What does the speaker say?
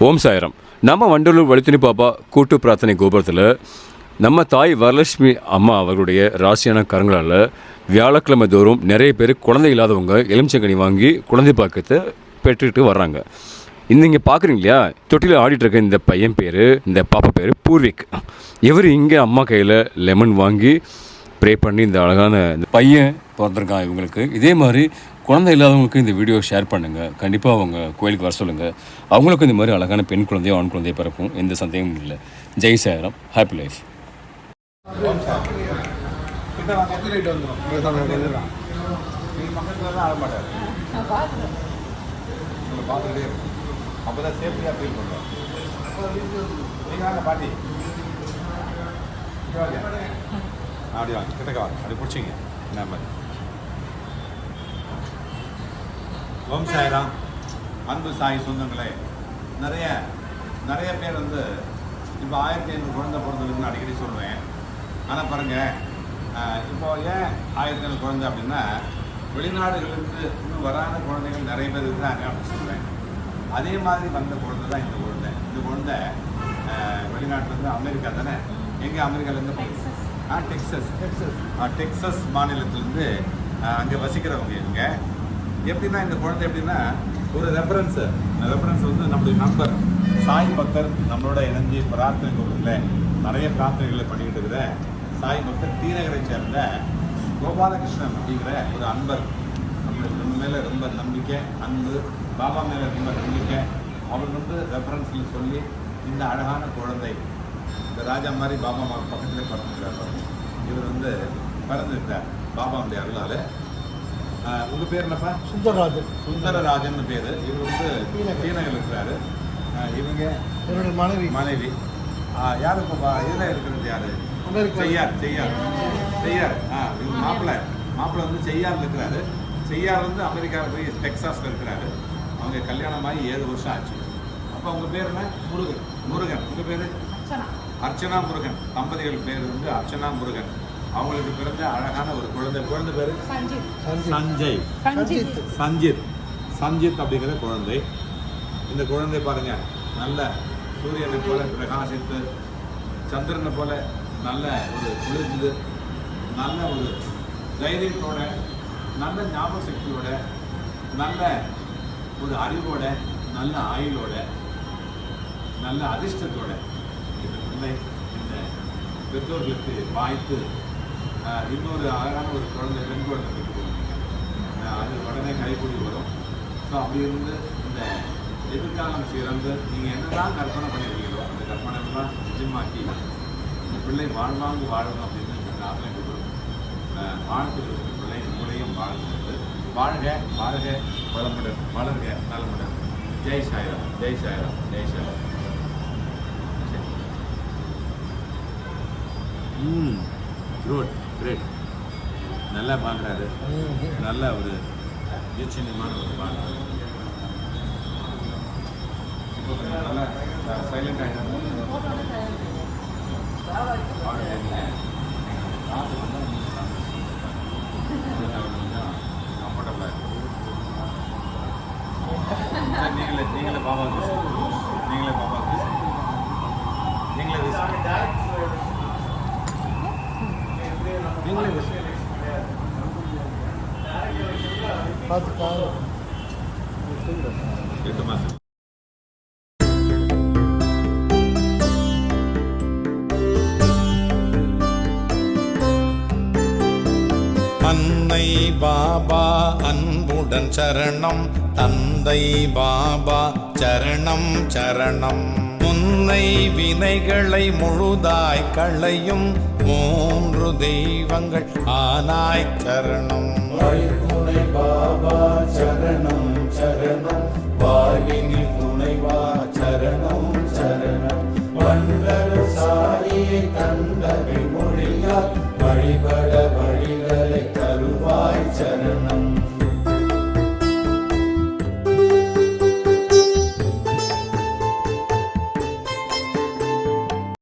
ஓம் சாயரம். நம்ம வண்டலூர் வழித்துணி பாப்பா கூட்டு பிரார்த்தனை கோபுரத்தில் நம்ம தாய் வரலட்சுமி அம்மா அவர்களுடைய ராசியான கரங்களால் வியாழக்கிழமை தோறும் நிறைய பேர் குழந்தை இல்லாதவங்க எலுமிச்சங்கனி வாங்கி குழந்தை பாக்கத்தை பெற்றுக்கிட்டு வர்றாங்க. இந்த இங்கே பார்க்குறீங்க இல்லையா? தொட்டியில் ஆடிட்டு இருக்க இந்த பையன் பேர் இந்த பாப்பா பேர் பூர்விக். இவர் இங்கே அம்மா கையில் லெமன் வாங்கி ப்ரே பண்ணி இந்த அழகான இந்த பையன் பிறந்திருக்கான் இவங்களுக்கு. இதே மாதிரி குழந்தை இல்லாதவங்களுக்கு இந்த வீடியோ ஷேர் பண்ணுங்கள் கண்டிப்பாக அவங்க கோயிலுக்கு வர சொல்லுங்கள் அவங்களுக்கும் இந்த மாதிரி அழகான பெண் குழந்தையோ ஆண் குழந்தையோ பிறக்கும். எந்த சந்தேகமும் இல்லை. ஜெய் சாயரம். ஹாப்பி லைஃப் அப்போ தான் சேஃப்டியாக ஃபீல் பண்ணுறோம் நீங்கள் பாட்டி இங்க அப்படி வாங்க கிட்டக்க வாங்க அப்படி பிடிச்சிங்க. என்ன மாதிரி? ஓம் சாய்ராம். அன்பு சாய் சொந்தங்களே நிறைய நிறைய பேர் வந்து இப்போ ஆயிரத்தி ஐநூறு குழந்தை பிறந்ததுன்னு அடிக்கடி சொல்லுவேன். ஆனால் பாருங்கள் இப்போ ஏன் ஆயிரத்தி ஐநூறு குழந்தை அப்படின்னா வெளிநாடுகளிலிருந்து இன்னும் வராத குழந்தைகள் நிறைய பேர் இருக்கிறாங்க அப்படின்னு சொல்லுவேன். அதே மாதிரி வந்த குழந்தை தான் இந்த குழந்தை. இந்த குழந்தை வெளிநாட்டிலேருந்து அமெரிக்கா தானே? எங்கே அமெரிக்காலேருந்து ஆ டெக்ஸஸ். டெக்ஸஸ். டெக்ஸஸ் மாநிலத்திலேருந்து அங்கே வசிக்கிறவங்க இவங்க. எப்படின்னா இந்த குழந்தை எப்படின்னா ஒரு ரெஃபரன்ஸு அந்த ரெஃபரன்ஸ் வந்து நம்மளுடைய நண்பர் சாய் பக்தர் நம்மளோட இணைஞ்சு பிரார்த்தனை கொடுக்கல நிறைய பிரார்த்தனைகளை பண்ணிக்கிட்டு இருக்கிற சாய் பக்தர் தீநகரை சேர்ந்த கோபாலகிருஷ்ணன் அப்படிங்கிற ஒரு அன்பர். நம்மளுக்கு நம்ம மேலே ரொம்ப நம்பிக்கை அன்பு பாபா மேலே ரொம்ப நம்பிக்கை. அவர் வந்து ரெஃபரன்ஸில் சொல்லி இந்த அழகான குழந்தை இந்த ராஜா மாதிரி பாபா அம்மா பக்கத்தில் பிறந்துருக்கார் இவர் வந்து பிறந்திருக்கார் பாபாவுடைய அருளால் உங்கள் பேர் என்னப்பா? சுந்தரராஜன். சுந்தரராஜன் பேர். இவர் வந்து. தீநகர் இருக்கிறாரு. இவங்க என்னுடைய மனைவி. மனைவி. யாரு இப்போ இதில் இருக்கிறது யாரு. செய்யார் செய்யார். செய்யார். ஆ இவங்க மாப்பிள்ளை. மாப்பிள்ளை வந்து செய்யார் இருக்கிறாரு. செய்யார் வந்து அமெரிக்காவில் போய் டெக்சாஸில் இருக்கிறாரு. அவங்க கல்யாணம் ஆகி ஏழு வருஷம் ஆச்சு. அப்போ அவங்க பேர் என்ன? முருகன். முருகன். உங்கள் பேர்? அர்ச்சனா முருகன். தம்பதிகள் பேர் வந்து அர்ச்சனா முருகன். அவங்களுக்கு பிறந்த அழகான ஒரு குழந்தை. குழந்தை பேர்? சஞ்சீத். சஞ்சய். சஞ்சித். சஞ்சித். சஞ்சித். அப்படிங்கிற குழந்தை. இந்த குழந்தை பாருங்க நல்ல சூரியனை போல பிரகாசித்து சந்திரனை போல நல்ல ஒரு குளிர்ந்து நல்ல ஒரு தைரியத்தோட நல்ல ஞாபக சக்தியோட நல்ல ஒரு அறிவோட நல்ல ஆயுளோட நல்ல அதிர்ஷ்டத்தோட இந்த பிள்ளை இந்த பெற்றோர்களுக்கு வாய்த்து இன்னொரு அழகான ஒரு குழந்தை பெண் குழந்தை பெற்றுக்கொள்ளுங்க அது உடனே கைகூடி வரும். ஸோ அப்படி இருந்து இந்த எதிர்காலம் சிறந்து நீங்கள் என்னெல்லாம் கற்பனை பண்ணியிருக்கீங்களோ அந்த கற்பனைலாம் நிஜமாக்கி இந்த பிள்ளை வாழ்வாங்கு வாழணும் அப்படின்னு இந்த பிரார்த்தனை கொடுக்கும் வாழ்த்துக்கள் பிள்ளை உங்களையும் வாழ்ந்து வாழ்க வாழ்க வளமுடன் வளர்க நலமுடன். ஜெய் சாய்ராம் ஜெய் சாய்ராம் ஜெய் சாய்ராம். ம் குட் கிரேட் நல்லா பார்க்குறாரு நல்ல ஒரு நிச்சயமான ஒரு பாடல். நல்லா சைலண்ட் ஆகிட்டாங்க கம்ஃபர்டபுளாக இருக்கும் நீங்களே நீங்களே பாபா நீங்களே பாபா நீங்களே பேசுங்க. நீங்களே பேசுங்க. பார்த்து பாருங்க எட்டு மாதம் அன்னை பாபா அன்புடன் சரணம் தந்தை பாபா சரணம் சரணம் முன்னை வினைகளை முழுதாய் களையும் மூன்று தெய்வங்கள் ஆனாய் சரணம். துணை பாபா சரணம் சரணம். வாழ்வினி துணைவா சரணம்.